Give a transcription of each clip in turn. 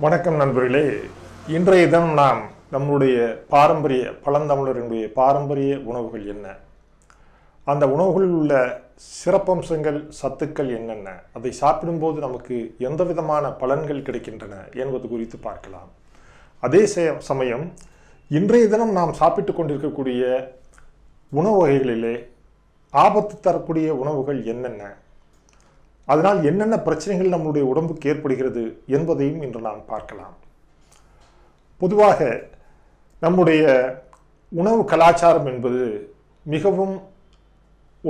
வணக்கம் நண்பர்களே. இன்றைய தினம் நாம் நம்முடைய பாரம்பரிய பழந்தமிழர்களுடைய பாரம்பரிய உணவுகள் என்ன? அந்த உணவுகளில் உள்ள சிறப்பம்சங்கள் சத்துக்கள் என்னென்ன? அதை சாப்பிடும்போது நமக்கு எந்த விதமான பலன்கள் கிடைக்கின்றன என்பது குறித்து பார்க்கலாம். அதே ச- சமயம் இன்றைய தினம் நாம் சாப்பிட்டு கொண்டிருக்கக்கூடிய உணவு வகைகளிலே ஆபத்து தரக்கூடிய உணவுகள் என்னென்ன? அதனால் என்னென்ன பிரச்சனைகள் நம்முடைய உடம்புக்கு ஏற்படுகிறது என்பதையும் இன்று நாம் பார்க்கலாம். பொதுவாக நம்முடைய உணவு கலாச்சாரம் என்பது மிகவும்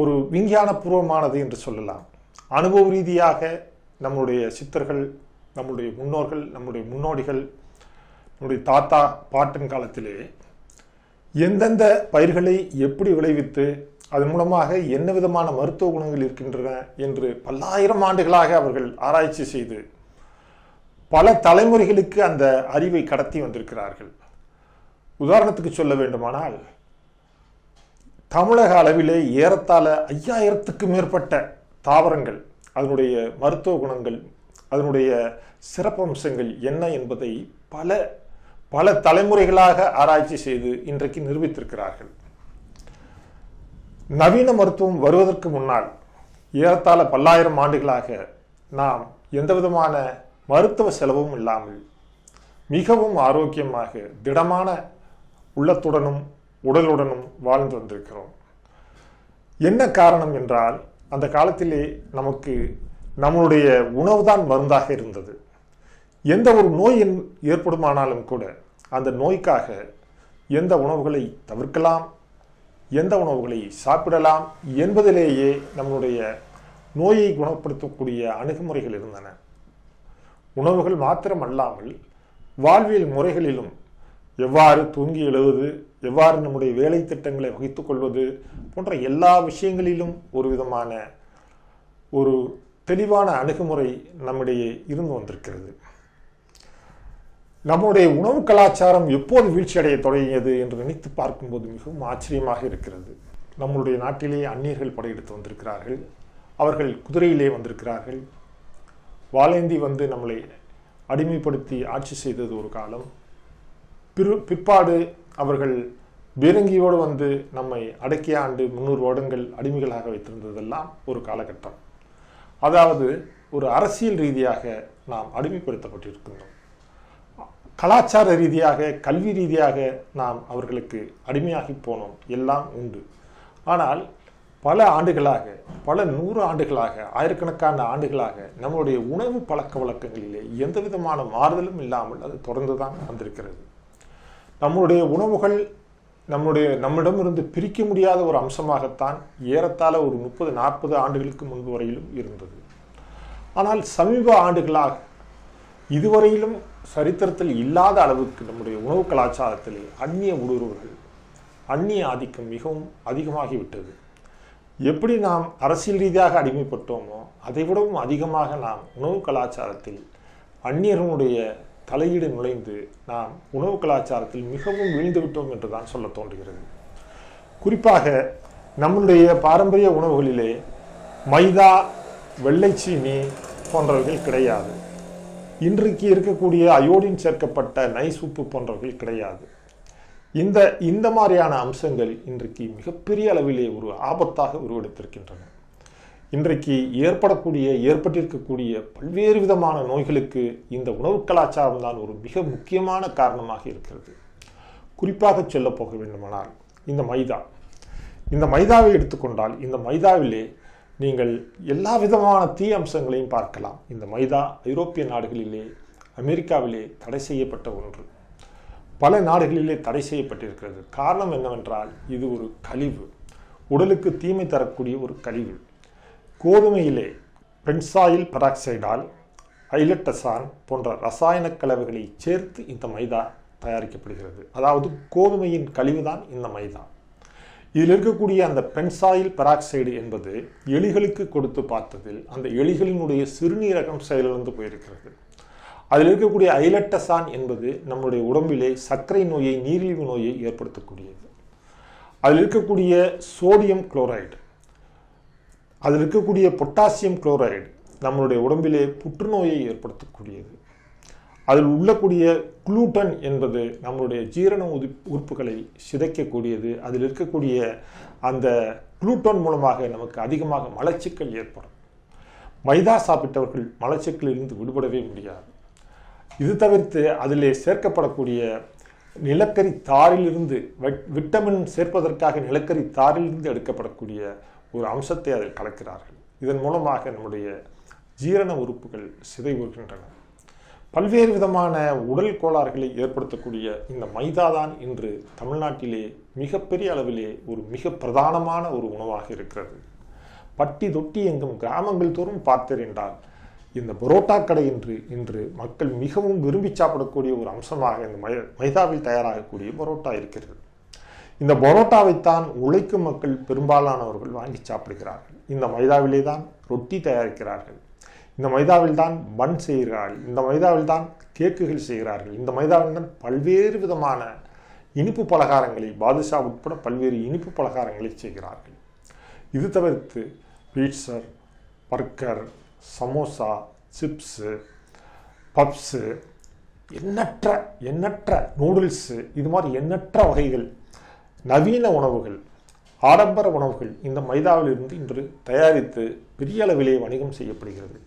ஒரு விஞ்ஞானபூர்வமானது என்று சொல்லலாம். அனுபவ ரீதியாக நம்முடைய சித்தர்கள் நம்முடைய முன்னோர்கள் நம்முடைய முன்னோடிகள் நம்முடைய தாத்தா பாட்டன் காலத்திலே எந்தெந்த பயிர்களை எப்படி விளைவித்து அதன் மூலமாக என்ன விதமான மருத்துவ குணங்கள் இருக்கின்றன என்று பல்லாயிரம் ஆண்டுகளாக அவர்கள் ஆராய்ச்சி செய்து பல தலைமுறைகளுக்கு அந்த அறிவை கடத்தி வந்திருக்கிறார்கள். உதாரணத்துக்கு சொல்ல வேண்டுமானால் தமிழக அளவிலே ஏறத்தாழ ஐயாயிரத்துக்கு மேற்பட்ட தாவரங்கள் அதனுடைய மருத்துவ குணங்கள் அதனுடைய சிறப்பம்சங்கள் என்ன என்பதை பல பல தலைமுறைகளாக ஆராய்ச்சி செய்து இன்றைக்கு நிரூபித்திருக்கிறார்கள். நவீன மருத்துவம் வருவதற்கு முன்னால் ஏறத்தாழ பல்லாயிரம் ஆண்டுகளாக நாம் எந்த விதமான மருத்துவ செலவும் இல்லாமல் மிகவும் ஆரோக்கியமாக திடமான உள்ளத்துடனும் உடலுடனும் வாழ்ந்து வந்திருக்கிறோம். என்ன காரணம் என்றால் அந்த காலத்திலே நமக்கு நம்மளுடைய உணவுதான் மருந்தாக இருந்தது. எந்த ஒரு நோய் என்- ஏற்படுமானாலும் கூட அந்த நோய்க்காக எந்த உணவுகளை தவிர்க்கலாம் எந்த உணவுகளை சாப்பிடலாம் என்பதிலேயே நம்மளுடைய நோயை குணப்படுத்தக்கூடிய அணுகுமுறைகள் இருந்தன. உணவுகள் மாத்திரம் அல்லாமல் வாழ்வியல் முறைகளிலும் எவ்வாறு தூங்கி எழுவது எவ்வாறு நம்முடைய வேலை திட்டங்களை வகித்துக் கொள்வது போன்ற எல்லா விஷயங்களிலும் ஒரு விதமான ஒரு தெளிவான அணுகுமுறை நம்மிடையே இருந்து வந்திருக்கிறது. நம்முடைய உணவு கலாச்சாரம் எப்போது வீழ்ச்சியடைய தொடங்கியது என்று நினைத்து பார்க்கும்போது மிகவும் ஆச்சரியமாக இருக்கிறது. நம்முடைய நாட்டிலே அந்நியர்கள் படையெடுத்து வந்திருக்கிறார்கள். அவர்கள் குதிரையிலே வந்திருக்கிறார்கள். வாலேந்தி வந்து நம்மளை அடிமைப்படுத்தி ஆட்சி செய்தது ஒரு காலம். பிறு பிற்பாடு அவர்கள் பீரங்கியோடு வந்து நம்மை அடக்கிய ஆண்டு முந்நூறு வருடங்கள் அடிமைகளாக வைத்திருந்ததெல்லாம் ஒரு காலகட்டம். அதாவது ஒரு அரசியல் ரீதியாக நாம் அடிமைப்படுத்தப்பட்டிருக்கின்றோம். கலாச்சார ரீதியாக கல்வி ரீதியாக நாம் அவர்களுக்கு அடிமையாகி போனோம். எல்லாம் உண்டு. ஆனால் பல ஆண்டுகளாக பல நூறு ஆண்டுகளாக ஆயிரக்கணக்கான ஆண்டுகளாக நம்முடைய உணவு பழக்க வழக்கங்களிலே எந்த விதமான மாறுதலும் இல்லாமல் அது தொடர்ந்து தான் வந்திருக்கிறது. நம்முடைய உணவுகள் நம்முடைய நம்மிடமிருந்து பிரிக்க முடியாத ஒரு அம்சமாகத்தான் ஏறத்தாழ ஒரு முப்பது நாற்பது ஆண்டுகளுக்கு முன்பு வரையிலும் இருந்தது. ஆனால் சமீப ஆண்டுகளாக இதுவரையிலும் சரித்திரத்தில் இல்லாத அளவுக்கு நம்முடைய உணவு கலாச்சாரத்திலே அந்நிய ஊடுருவல்கள் அந்நிய ஆதிக்கம் மிகவும் அதிகமாகிவிட்டது. எப்படி நாம் அரசியல் ரீதியாக அடிமைப்பட்டோமோ அதைவிடவும் அதிகமாக நாம் உணவு கலாச்சாரத்தில் அந்நியர்களுடைய தலையீடு நுழைந்து நாம் உணவு கலாச்சாரத்தில் மிகவும் வீழ்ந்துவிட்டோம் என்று தான் சொல்ல தோன்றுகிறது. குறிப்பாக நம்முடைய பாரம்பரிய உணவுகளிலே மைதா வெள்ளைச்சீனி போன்றவைகள் கிடையாது. இன்றைக்கு இருக்கக்கூடிய அயோடின் சேர்க்கப்பட்ட நைஸ் உப்பு போன்றவைகள் கிடையாது. இந்த இந்த மாதிரியான அம்சங்கள் இன்றைக்கு மிகப்பெரிய அளவிலே ஒரு ஆபத்தாக உருவெடுத்திருக்கின்றன. இன்றைக்கு ஏற்படக்கூடிய ஏற்பட்டிருக்கக்கூடிய பல்வேறு விதமான நோய்களுக்கு இந்த உணவு கலாச்சாரம் தான் ஒரு மிக முக்கியமான காரணமாக இருக்கிறது. குறிப்பாக சொல்ல போக வேண்டுமானால் இந்த மைதா. இந்த மைதாவை எடுத்துக்கொண்டால் இந்த மைதாவிலே நீங்கள் எல்லா விதமான தீ அம்சங்களையும் பார்க்கலாம். இந்த மைதா ஐரோப்பிய நாடுகளிலே அமெரிக்காவிலே தடை செய்யப்பட்ட ஒன்று. பல நாடுகளிலே தடை செய்யப்பட்டிருக்கிறது. காரணம் என்னவென்றால் இது ஒரு கழிவு. உடலுக்கு தீமை தரக்கூடிய ஒரு கழிவு. கோதுமையிலே பென்சாயில் பெராக்சைடால் ஐலட்டசான் போன்ற ரசாயன கலவைகளை சேர்த்து இந்த மைதா தயாரிக்கப்படுகிறது. அதாவது கோதுமையின் கழிவுதான் இந்த மைதா. இதில் இருக்கக்கூடிய அந்த பென்சாயில் பெராக்சைடு என்பது எலிகளுக்கு கொடுத்து பார்த்ததில் அந்த எலிகளினுடைய சிறுநீரகம் செயலிழந்து போயிருக்கிறது. அதில் இருக்கக்கூடிய ஐலட்டசான் என்பது நம்முடைய உடம்பிலே சர்க்கரை நோயை நீரிழிவு நோயை ஏற்படுத்தக்கூடியது. அதில் இருக்கக்கூடிய சோடியம் குளோரைடு அதில் இருக்கக்கூடிய பொட்டாசியம் குளோரைடு நம்மளுடைய உடம்பிலே புற்றுநோயை ஏற்படுத்தக்கூடியது. அதில் உள்ளக்கூடிய குளூட்டன் என்பது நம்மளுடைய ஜீரண உதி உறுப்புகளை சிதைக்கக்கூடியது. அதில் இருக்கக்கூடிய அந்த குளூட்டன் மூலமாக நமக்கு அதிகமாக மலச்சிக்கல் ஏற்படும். மைதா சாப்பிட்டவர்கள் மலச்சிக்கலிலிருந்து விடுபடவே முடியாது. இது தவிர்த்து அதிலே சேர்க்கப்படக்கூடிய நிலக்கரி தாரிலிருந்து விட்டமின் சேர்ப்பதற்காக நிலக்கரி தாரிலிருந்து எடுக்கப்படக்கூடிய ஒரு அம்சத்தை அதில் கலக்கிறார்கள். இதன் மூலமாக நம்முடைய ஜீரண உறுப்புகள் சிதைவுகின்றன. பல்வேறு விதமான உடல் கோளாறுகளை ஏற்படுத்தக்கூடிய இந்த மைதா தான் இன்று தமிழ்நாட்டிலே மிகப்பெரிய அளவிலே ஒரு மிக பிரதானமான ஒரு உணவாக இருக்கிறது. பட்டி தொட்டி எங்கும் கிராமங்கள் தோறும் பார்த்தீர் என்றால் இந்த பரோட்டா கடை என்று இன்று மக்கள் மிகவும் விரும்பி சாப்பிடக்கூடிய ஒரு அம்சமாக இந்த மை மைதாவில் தயாராகக்கூடிய பரோட்டா இருக்கிறது. இந்த பரோட்டாவைத்தான் உழைக்கும் மக்கள் பெரும்பாலானவர்கள் வாங்கி சாப்பிடுகிறார்கள். இந்த மைதாவிலே தான் ரொட்டி தயாரிக்கிறார்கள். இந்த மைதாவில் தான் பன் செய்கிறார்கள் இந்த மைதாவில் தான் கேக்குகள் செய்கிறார்கள் இந்த மைதாவில் தான் பல்வேறு விதமான இனிப்பு பலகாரங்களை பாதுஷா உட்பட பல்வேறு இனிப்பு பலகாரங்களை செய்கிறார்கள். இது தவிர்த்து pizza burger samosa chips puffs எண்ணற்ற எண்ணற்ற நூடுல்ஸு இது மாதிரி எண்ணற்ற வகைகள் நவீன உணவுகள் ஆடம்பர உணவுகள் இந்த மைதாவிலிருந்து இன்று தயாரித்து பெரிய அளவிலே வணிகம் செய்யப்படுகிறது.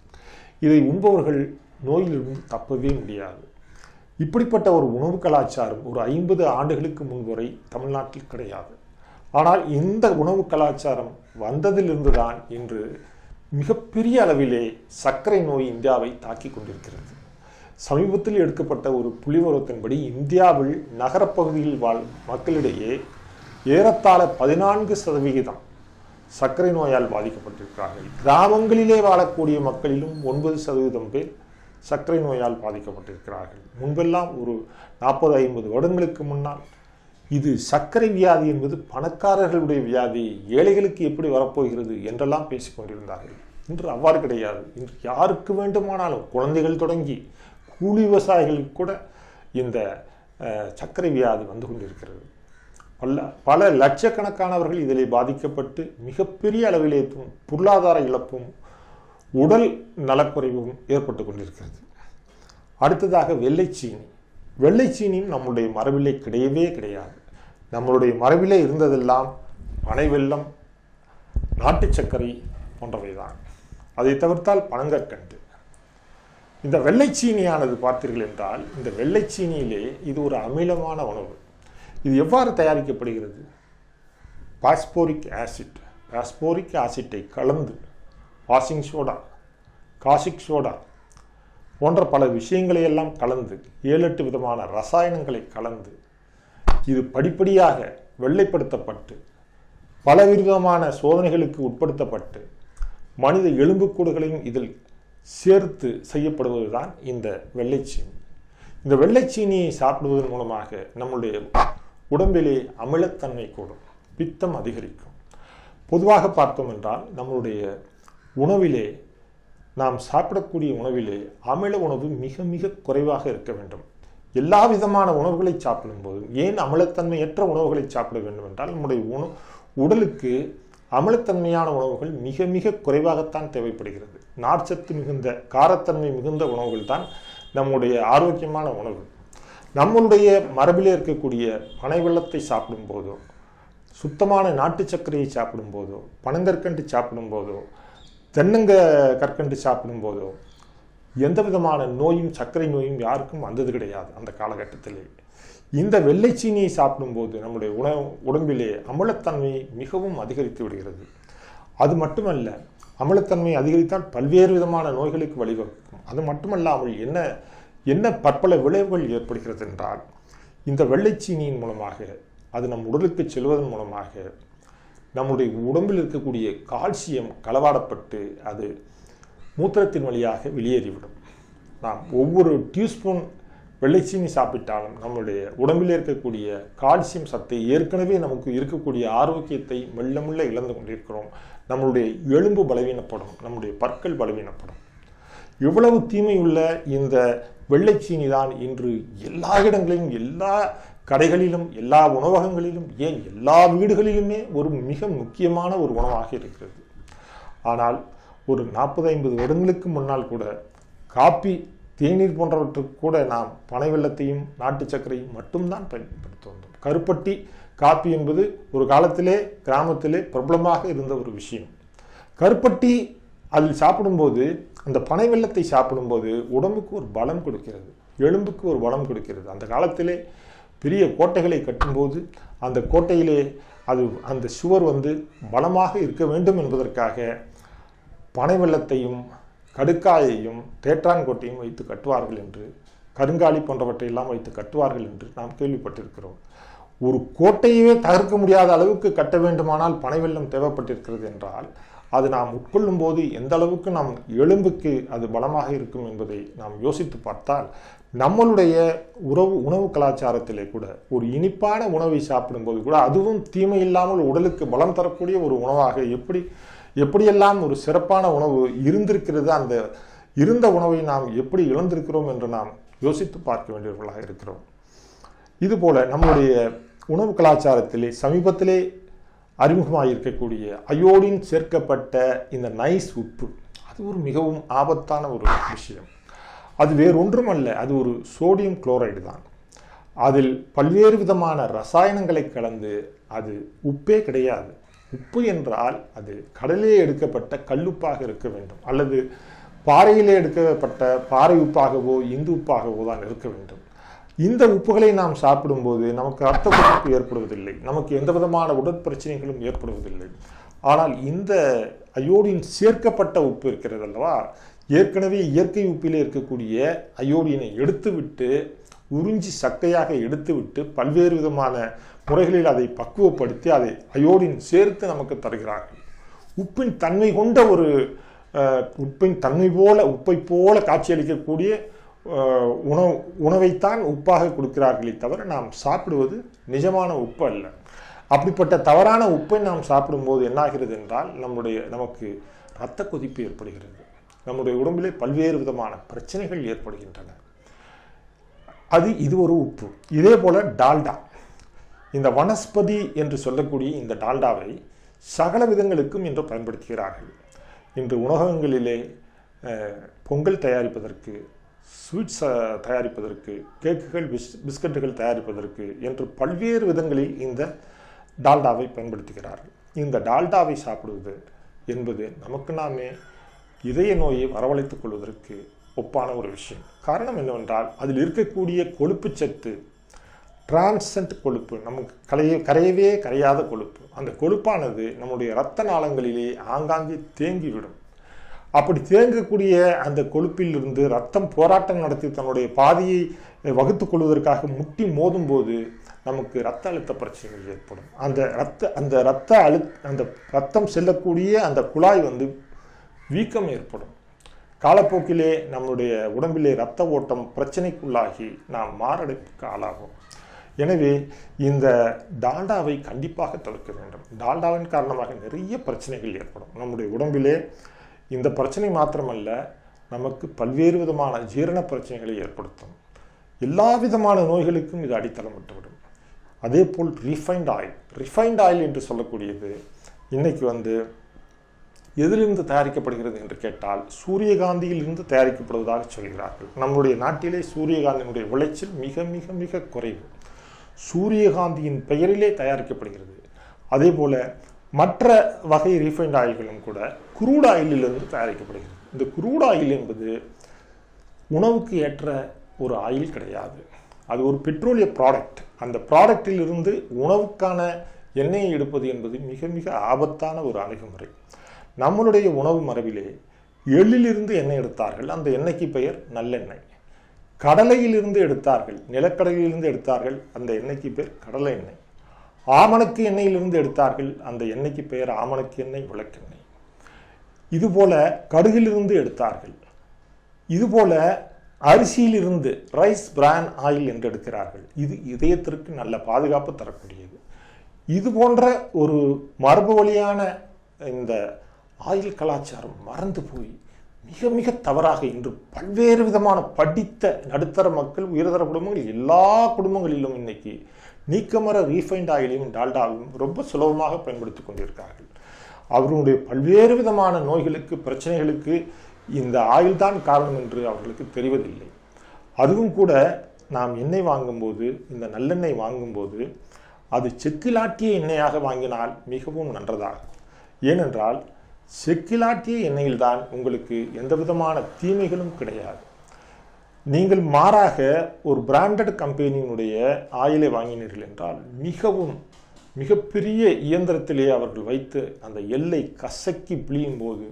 இதை உண்பவர்கள் நோயிலிருந்து தப்பவே முடியாது. இப்படிப்பட்ட ஒரு உணவு கலாச்சாரம் ஒரு ஐம்பது ஆண்டுகளுக்கு முன்வரை தமிழ்நாட்டில் கிடையாது. ஆனால் இந்த உணவு கலாச்சாரம் வந்ததிலிருந்து தான் இன்று மிகப்பெரிய அளவிலே சர்க்கரை நோய் இந்தியாவை தாக்கி கொண்டிருக்கிறது. சமீபத்தில் எடுக்கப்பட்ட ஒரு புள்ளிவரத்தின்படி இந்தியாவில் நகரப்பகுதியில் வாழ் மக்களிடையே ஏறத்தாழ பதினான்கு சதவிகிதம் சர்க்கரை நோயால் பாதிக்கப்பட்டிருக்கிறார்கள். கிராமங்களிலே வாழக்கூடிய மக்களிலும் ஒன்பது சதவீதம் பேர் சர்க்கரை நோயால் பாதிக்கப்பட்டிருக்கிறார்கள். முன்பெல்லாம் ஒரு நாற்பது ஐம்பது வருடங்களுக்கு முன்னால் இது சர்க்கரை வியாதி என்பது பணக்காரர்களுடைய வியாதி ஏழைகளுக்கு எப்படி வரப்போகிறது என்றெல்லாம் பேசிக்கொண்டிருந்தார்கள் இன்று அவ்வாறு கிடையாது. இன்று யாருக்கு வேண்டுமானாலும் குழந்தைகள் தொடங்கி கூலி விவசாயிகளுக்கு கூட இந்த சர்க்கரை வியாதி வந்து கொண்டிருக்கிறது. பல பல லட்சக்கணக்கானவர்கள் இதில் பாதிக்கப்பட்டு மிகப்பெரிய அளவிலே பொருளாதார இழப்பும் உடல் நலக்குறைவும் ஏற்பட்டு கொண்டிருக்கிறது. அடுத்ததாக வெள்ளைச்சீனி வெள்ளைச்சீனியும் நம்முடைய மரபிலே கிடையவே கிடையாது. நம்மளுடைய மரபிலே இருந்ததெல்லாம் பனை வெள்ளம் நாட்டு சர்க்கரை போன்றவை தான். அதை தவிர்த்தால் பனங்கற்கண்டு. இந்த வெள்ளைச்சீனியானது பார்த்தீர்கள் என்றால் இந்த வெள்ளைச்சீனியிலே இது ஒரு அமிலமான உணவு. இது எவ்வாறு தயாரிக்கப்படுகிறது? Phosphoric acid. பாஸ்போரிக் ஆசிட்டை கலந்து வாஷிங் சோடா காசிக் சோடா போன்ற பல விஷயங்களை எல்லாம் கலந்து ஏழு எட்டு விதமான ரசாயனங்களை கலந்து இது படிப்படியாக வெள்ளைப்படுத்தப்பட்டு பலவிதமான சோதனைகளுக்கு உட்படுத்தப்பட்டு மனித எலும்புக்கூடுகளையும் இதில் சேர்த்து செய்யப்படுவதுதான் இந்த வெள்ளைச்சீனி. இந்த வெள்ளைச்சீனியை சாப்பிடுவதன் மூலமாக நம்முடைய உடம்பிலே அமிலத்தன்மை கூடும் பித்தம் அதிகரிக்கும். பொதுவாக பார்த்தோம் என்றால் நம்மளுடைய உணவிலே நாம் சாப்பிடக்கூடிய உணவிலே அமில உணவு மிக மிக குறைவாக இருக்க வேண்டும். எல்லா விதமான உணவுகளை சாப்பிடும்போது ஏன் அமிலத்தன்மையற்ற உணவுகளை சாப்பிட வேண்டும் என்றால் நம்முடைய உணவு உடலுக்கு அமிலத்தன்மையான உணவுகள் மிக மிக குறைவாகத்தான் தேவைப்படுகிறது. நார்ச்சத்து மிகுந்த காரத்தன்மை மிகுந்த உணவுகள் தான் நம்முடைய ஆரோக்கியமான உணவு. நம்முடைய மரபிலே இருக்கக்கூடிய பனை வெள்ளத்தை சாப்பிடும்போதோ சுத்தமான நாட்டு சர்க்கரையை சாப்பிடும்போதோ பனங்கற்கண்டு சாப்பிடும்போதோ தென்னங்க கற்கண்டு சாப்பிடும்போதோ எந்த விதமான நோயும் சர்க்கரை நோயும் யாருக்கும் வந்தது கிடையாது அந்த காலகட்டத்திலே. இந்த வெள்ளை சீனியை சாப்பிடும்போது நம்முடைய உணவு உடம்பிலே அமிலத்தன்மை மிகவும் அதிகரித்து விடுகிறது. அது மட்டுமல்ல அமிலத்தன்மை அதிகரித்தால் பல்வேறு விதமான நோய்களுக்கு வழிவகுக்கும். அது மட்டுமல்லாமல் என்ன என்ன பற்பல விளைவுகள் ஏற்படுகிறது என்றால் இந்த வெள்ளைச்சீனியின் மூலமாக அது நம் உடலுக்கு செல்வதன் மூலமாக நம்முடைய உடம்பில் இருக்கக்கூடிய கால்சியம் களவாடப்பட்டு அது மூத்திரத்தின் வழியாக வெளியேறிவிடும். நாம் ஒவ்வொரு டியூஸ்பூன் வெள்ளைச்சீனி சாப்பிட்டாலும் நம்முடைய உடம்பில் இருக்கக்கூடிய கால்சியம் சத்தை ஏற்கனவே நமக்கு இருக்கக்கூடிய ஆரோக்கியத்தை மெல்ல மெல்ல இழந்து கொண்டிருக்கிறோம். நம்மளுடைய எலும்பு பலவீனப்படும் நம்முடைய பற்கள் பலவீனப்படும். இவ்வளவு தீமையுள்ள இந்த வெள்ளைச்சீனி தான் இன்று எல்லா இடங்களிலும் எல்லா கடைகளிலும் எல்லா உணவகங்களிலும் ஏன் எல்லா வீடுகளிலுமே ஒரு மிக முக்கியமான ஒரு உணவாக இருக்கிறது. ஆனால் ஒரு நாற்பது ஐம்பது வருடங்களுக்கு முன்னால் கூட காப்பி தேநீர் போன்றவற்றுக்கு கூட நாம் பனை வெள்ளத்தையும் நாட்டு சர்க்கரையும் மட்டும்தான் பயன்படுத்தி வந்தோம். கருப்பட்டி காப்பி என்பது ஒரு காலத்திலே கிராமத்திலே பிரபலமாக இருந்த ஒரு விஷயம். கருப்பட்டி அதில் சாப்பிடும்போது அந்த பனை வெள்ளத்தை சாப்பிடும்போது உடம்புக்கு ஒரு பலம் கொடுக்கிறது எலும்புக்கு ஒரு பலம் கொடுக்கிறது. அந்த காலத்திலே பெரிய கோட்டைகளை கட்டும்போது அந்த கோட்டையிலே அது அந்த சுவர் வந்து பலமாக இருக்க வேண்டும் என்பதற்காக பனை வெள்ளத்தையும் கடுக்காயையும் தேற்றான்கோட்டையும் வைத்து கட்டுவார்கள் என்று கருங்காலி போன்றவற்றையெல்லாம் வைத்து கட்டுவார்கள் என்று நாம் கேள்விப்பட்டிருக்கிறோம். ஒரு கோட்டையவே தகர்க்க முடியாத அளவுக்கு கட்ட வேண்டுமானால் பனை வெள்ளம் தேவைப்பட்டிருக்கிறது என்றால் அது நாம் உட்கொள்ளும் போது எந்த அளவுக்கு நம் எலும்புக்கு அது பலமாக இருக்கும் என்பதை நாம் யோசித்து பார்த்தால் நம்மளுடைய உறவு உணவு கலாச்சாரத்திலே கூட ஒரு இனிப்பான உணவை சாப்பிடும்போது கூட அதுவும் தீமை இல்லாமல் உடலுக்கு பலம் தரக்கூடிய ஒரு உணவாக எப்படி எப்படியெல்லாம் ஒரு சிறப்பான உணவு இருந்திருக்கிறது அந்த இருந்த உணவை நாம் எப்படி இழந்திருக்கிறோம் என்று நாம் யோசித்து பார்க்க வேண்டியவர்களாக இருக்கிறோம். இதுபோல நம்முடைய உணவு கலாச்சாரத்திலே சமீபத்திலே அறிமுகமாக இருக்கக்கூடிய அயோடின் சேர்க்கப்பட்ட இந்த நைஸ் உப்பு அது ஒரு மிகவும் ஆபத்தான ஒரு விஷயம். அது வேறொன்றும் அல்ல அது ஒரு சோடியம் குளோரைடு தான். அதில் பல்வேறு விதமான ரசாயனங்களை கலந்து அது உப்பே கிடையாது. உப்பு என்றால் அது கடலே எடுக்கப்பட்ட கல்லுப்பாக இருக்க வேண்டும் அல்லது பாறையிலே எடுக்கப்பட்ட பாறை உப்பாகவோ இந்து உப்பாகவோ தான் இருக்க வேண்டும். இந்த உப்புகளை நாம் சாப்பிடும்போது நமக்கு ரத்த கொதிப்பு ஏற்படுவதில்லை. நமக்கு எந்த விதமான உடற்பிரச்சனைகளும் ஏற்படுவதில்லை. ஆனால் இந்த அயோடின் சேர்க்கப்பட்ட உப்பு இருக்கிறது அல்லவா? ஏற்கனவே இயற்கை உப்பிலே இருக்கக்கூடிய அயோடினை எடுத்துவிட்டு உறிஞ்சி சக்கையாக எடுத்துவிட்டு பல்வேறு விதமான முறைகளில் அதை பக்குவப்படுத்தி அதை அயோடின் சேர்த்து நமக்கு தருகிறார்கள். உப்பின் தன்மை கொண்ட ஒரு உப்பின் தன்மை போல உப்பை போல காட்சியளிக்கக்கூடிய உணவு உணவைத்தான் உப்பாக கொடுக்கிறார்களே தவிர நாம் சாப்பிடுவது நிஜமான உப்பு அல்ல. அப்படிப்பட்ட தவறான உப்பை நாம் சாப்பிடும்போது என்னாகிறது என்றால் நம்முடைய நமக்கு இரத்த கொதிப்பு ஏற்படுகிறது. நம்முடைய உடம்பிலே பல்வேறு விதமான பிரச்சனைகள் ஏற்படுகின்றன. அது இது ஒரு உப்பு. இதே போல டால்டா. இந்த வனஸ்பதி என்று சொல்லக்கூடிய இந்த டால்டாவை சகல விதங்களுக்கும் இன்று பயன்படுத்துகிறார்கள். இன்று உணவகங்களிலே பொங்கல் தயாரிப்பதற்கு ஸ்வீட்ஸ் தயாரிப்பதற்கு கேக்குகள் பிஸ் பிஸ்கட்டுகள் தயாரிப்பதற்கு என்று பல்வேறு விதங்களில் இந்த டால்டாவை பயன்படுத்துகிறார்கள். இந்த டால்டாவை சாப்பிடுவது என்பது நமக்கு நாமே இதய நோயை வரவழைத்துக் கொள்வதற்கு ஒப்பான ஒரு விஷயம். காரணம் என்னவென்றால் அதில் இருக்கக்கூடிய கொழுப்பு சத்து டிரான்சன்ட் கொழுப்பு நமக்கு கலைய கரையவே கரையாத கொழுப்பு அந்த கொழுப்பானது நம்முடைய இரத்த நாளங்களிலே ஆங்காங்கே தேங்கிவிடும். அப்படி தேங்கக்கூடிய அந்த கொழுப்பிலிருந்து ரத்தம் போராட்டம் நடத்தி தன்னுடைய பாதையை வகுத்து கொள்வதற்காக முட்டி மோதும் போது நமக்கு ரத்த அழுத்த பிரச்சனைகள் ஏற்படும். அந்த ரத்த அந்த ரத்த அழு அந்த ரத்தம் செல்லக்கூடிய அந்த குழாய் வந்து வீக்கம் ஏற்படும். காலப்போக்கிலே நம்முடைய உடம்பிலே இரத்த ஓட்டம் பிரச்சனைக்குள்ளாகி நாம் மாரடைப்புக்கு ஆளாகும். எனவே இந்த டால்டாவை கண்டிப்பாக தவிர்க்க வேண்டும். டால்டாவின் காரணமாக நிறைய பிரச்சனைகள் ஏற்படும். நம்முடைய உடம்பிலே இந்த பிரச்சனை மாத்திரமல்ல நமக்கு பல்வேறு விதமான ஜீரண பிரச்சனைகளை ஏற்படுத்தும். எல்லா விதமான நோய்களுக்கும் இது அடித்தளம் விட்டுவிடும். அதே போல் ரிஃபைண்ட் ஆயில் ரிஃபைண்ட் ஆயில் என்று சொல்லக்கூடியது இன்றைக்கி வந்து எதிலிருந்து தயாரிக்கப்படுகிறது என்று கேட்டால் சூரியகாந்தியிலிருந்து தயாரிக்கப்படுவதாக சொல்கிறார்கள். நம்முடைய நாட்டிலே சூரியகாந்தியினுடைய விளைச்சல் மிக மிக மிக குறைவு. சூரியகாந்தியின் பெயரிலே தயாரிக்கப்படுகிறது. அதே போல் மற்ற வகை ரீஃபைண்ட் ஆயில்களும் கூட குரூட் ஆயிலிருந்து தயாரிக்கப்படுகிறது. இந்த குரூட் ஆயில் என்பது உணவுக்கு ஏற்ற ஒரு ஆயில் கிடையாது. அது ஒரு பெட்ரோலிய ப்ராடக்ட் அந்த ப்ராடக்டிலிருந்து உணவுக்கான எண்ணெயை எடுப்பது என்பது மிக மிக ஆபத்தான ஒரு அணுகுமுறை. நம்மளுடைய உணவு மரபிலே எள்ளிலிருந்து எண்ணெய் எடுத்தார்கள். அந்த எண்ணெய்க்கு பெயர் நல்லெண்ணெய். கடலையிலிருந்து எடுத்தார்கள். நிலக்கடலையிலிருந்து எடுத்தார்கள். அந்த எண்ணெய்க்கு பேர் கடலை எண்ணெய். ஆமணக்கு எண்ணெயிலிருந்து எடுத்தார்கள். அந்த எண்ணெய்க்கு பெயர் ஆமணக்கு எண்ணெய் விளக்கெண்ணெய். இதுபோல கடுகிலிருந்து எடுத்தார்கள். இதுபோல அரிசியிலிருந்து ரைஸ் பிரான் ஆயில் என்று எடுக்கிறார்கள். இது இதயத்திற்கு நல்ல பாதுகாப்பு தரக்கூடியது. இது போன்ற ஒரு மரபு வழியான இந்த ஆயில் கலாச்சாரம் மறந்து போய் மிக மிக தவறாக இன்று பல்வேறு விதமான படித்த நடுத்தர மக்கள் உயர்தர குடும்பங்கள் எல்லா குடும்பங்களிலும் இன்னைக்கு நீக்கமர ரீஃபைண்ட் ஆயிலையும் டால்டாவையும் ரொம்ப சுலபமாக பயன்படுத்தி கொண்டிருக்கிறார்கள். அவர்களுடைய பல்வேறு விதமான நோய்களுக்கு பிரச்சனைகளுக்கு இந்த ஆயில் தான் காரணம் என்று அவர்களுக்கு தெரிவதில்லை. அதுவும் கூட நாம் எண்ணெய் வாங்கும்போது இந்த நல்லெண்ணெய் வாங்கும்போது அது செக்கிலாட்டிய எண்ணெயாக வாங்கினால் மிகவும் நன்றதாகும் ஏனென்றால் செக்கிலாட்டிய எண்ணெயில்தான் உங்களுக்கு எந்த விதமான தீமைகளும் கிடையாது. நீங்கள் மாறாக ஒரு பிராண்டட் கம்பெனியினுடைய ஆயிலை வாங்கினீர்கள் என்றால் மிகவும் மிகப்பெரிய இயந்திரத்திலே அவர்கள் வைத்து அந்த எல்லை கசக்கி பிழியும் போது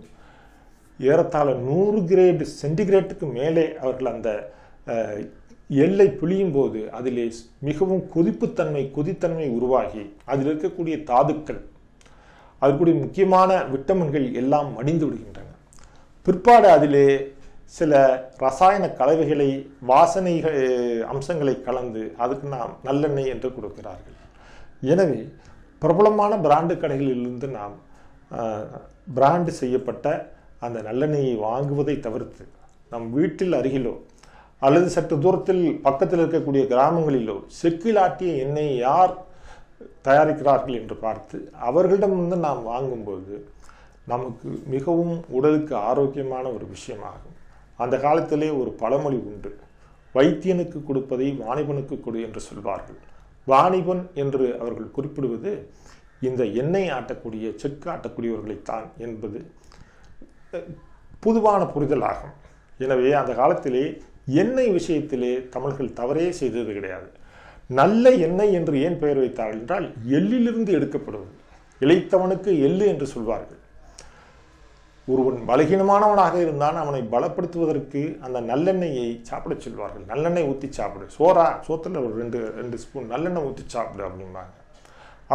ஏறத்தாழ நூறு கிரேடு சென்டிகிரேட்டுக்கு மேலே அவர்கள் அந்த எல்லை பிழியும் போது அதிலே மிகவும் கொதிப்புத்தன்மை கொதித்தன்மை உருவாகி அதில் இருக்கக்கூடிய தாதுக்கள் அதற்குரிய முக்கியமான விட்டமின்கள் எல்லாம் மடிந்து விடுகின்றன. பிற்பாடு அதிலே சில ரசாயன கலவைகளை வாசனை அம்சங்களை கலந்து அதுக்கு நாம் நல்லெண்ணெய் என்று கொடுக்கிறார்கள். எனவே பிரபலமான பிராண்டு கடைகளிலிருந்து நாம் பிராண்டு செய்யப்பட்ட அந்த நல்லெண்ணெயை வாங்குவதை தவிர்த்து நம் வீட்டில் அருகிலோ அல்லது சற்று தூரத்தில் பக்கத்தில் இருக்கக்கூடிய கிராமங்களிலோ செக்கில் ஆட்டிய எண்ணெயை யார் தயாரிக்கிறார்கள் என்று பார்த்து அவர்களிடமிருந்து நாம் வாங்கும்போது நமக்கு மிகவும் உடலுக்கு ஆரோக்கியமான ஒரு விஷயமாகும். அந்த காலத்திலே ஒரு பழமொழி உண்டு வைத்தியனுக்கு கொடுப்பதை வாணிபனுக்கு கொடு என்று சொல்வார்கள். வாணிபன் என்று அவர்கள் குறிப்பிடுவது இந்த எண்ணெய் ஆட்டக்கூடிய செக்கு ஆட்டக்கூடியவர்களைத்தான் என்பது பொதுவான புரிதல் ஆகும். எனவே அந்த காலத்திலே எண்ணெய் விஷயத்திலே தமிழர்கள் தவறே செய்தது கிடையாது. நல்ல எண்ணெய் என்று ஏன் பெயர் வைத்தார்கள் என்றால் எள்ளிலிருந்து எடுக்கப்படுவது. இளைத்தவனுக்கு எள்ளு என்று சொல்வார்கள். ஒருவன் பலகீனமானவனாக இருந்தான் அவனை பலப்படுத்துவதற்கு அந்த நல்லெண்ணெயை சாப்பிடச் சொல்வார்கள். நல்லெண்ணெய் ஊற்றி சாப்பிடு. சோறா? சோத்தில் ஒரு ரெண்டு ரெண்டு ஸ்பூன் நல்லெண்ணெய் ஊற்றி சாப்பிடு அப்படிம்பாங்க.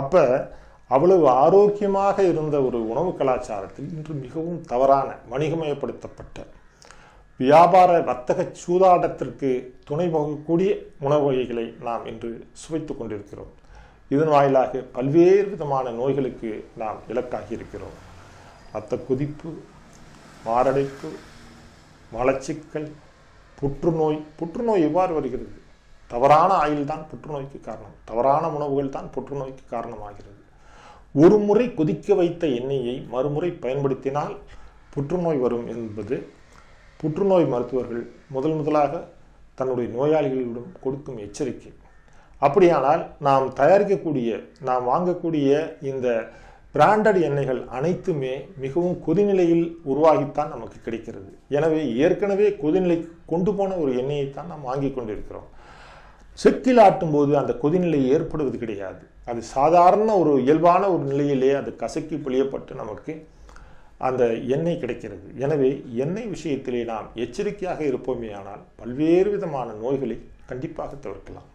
அப்போ அவ்வளவு ஆரோக்கியமாக இருந்த ஒரு உணவு கலாச்சாரத்தில் இன்று மிகவும் தவறான வணிகமயப்படுத்தப்பட்ட வியாபார வர்த்தக சூதாட்டத்திற்கு துணை போகக்கூடிய உணவு வகைகளை நாம் இன்று சுவைத்து கொண்டிருக்கிறோம். இதன் வாயிலாக பல்வேறு விதமான நோய்களுக்கு நாம் இலக்காகி இருக்கிறோம் ரத்த குதிப்பு மாரடைப்பு மலச்சிக்கல் புற்றுநோய். புற்றுநோய் எவ்வாறு வருகிறது? தவறான ஆயில் தான் புற்றுநோய்க்கு காரணம். தவறான உணவுகள் தான் புற்றுநோய்க்கு காரணமாகிறது. ஒரு முறை கொதிக்க வைத்த எண்ணெயை மறுமுறை பயன்படுத்தினால் புற்றுநோய் வரும் என்பது புற்றுநோய் மருத்துவர்கள் முதல் முதலாக தன்னுடைய நோயாளிகளிடம் கொடுக்கும் எச்சரிக்கை. அப்படியானால் நாம் தயாரிக்கக்கூடிய நாம் வாங்கக்கூடிய இந்த பிராண்டட் எண்ணெய்கள் அனைத்துமே மிகவும் கொதிநிலையில் உருவாகித்தான் நமக்கு கிடைக்கிறது. எனவே ஏற்கனவே கொதிநிலை கொண்டு போன ஒரு எண்ணெயைத்தான் நாம் வாங்கி கொண்டிருக்கிறோம். செக்கில் ஆட்டும்போது அந்த கொதிநிலை ஏற்படுவது கிடையாது. அது சாதாரண ஒரு இயல்பான ஒரு நிலையிலே அது கசக்கி பிழியப்பட்டு நமக்கு அந்த எண்ணெய் கிடைக்கிறது. எனவே எண்ணெய் விஷயத்திலே நாம் எச்சரிக்கையாக இருப்போமே ஆனால் பல்வேறு விதமான நோய்களை கண்டிப்பாக தவிர்க்கலாம்.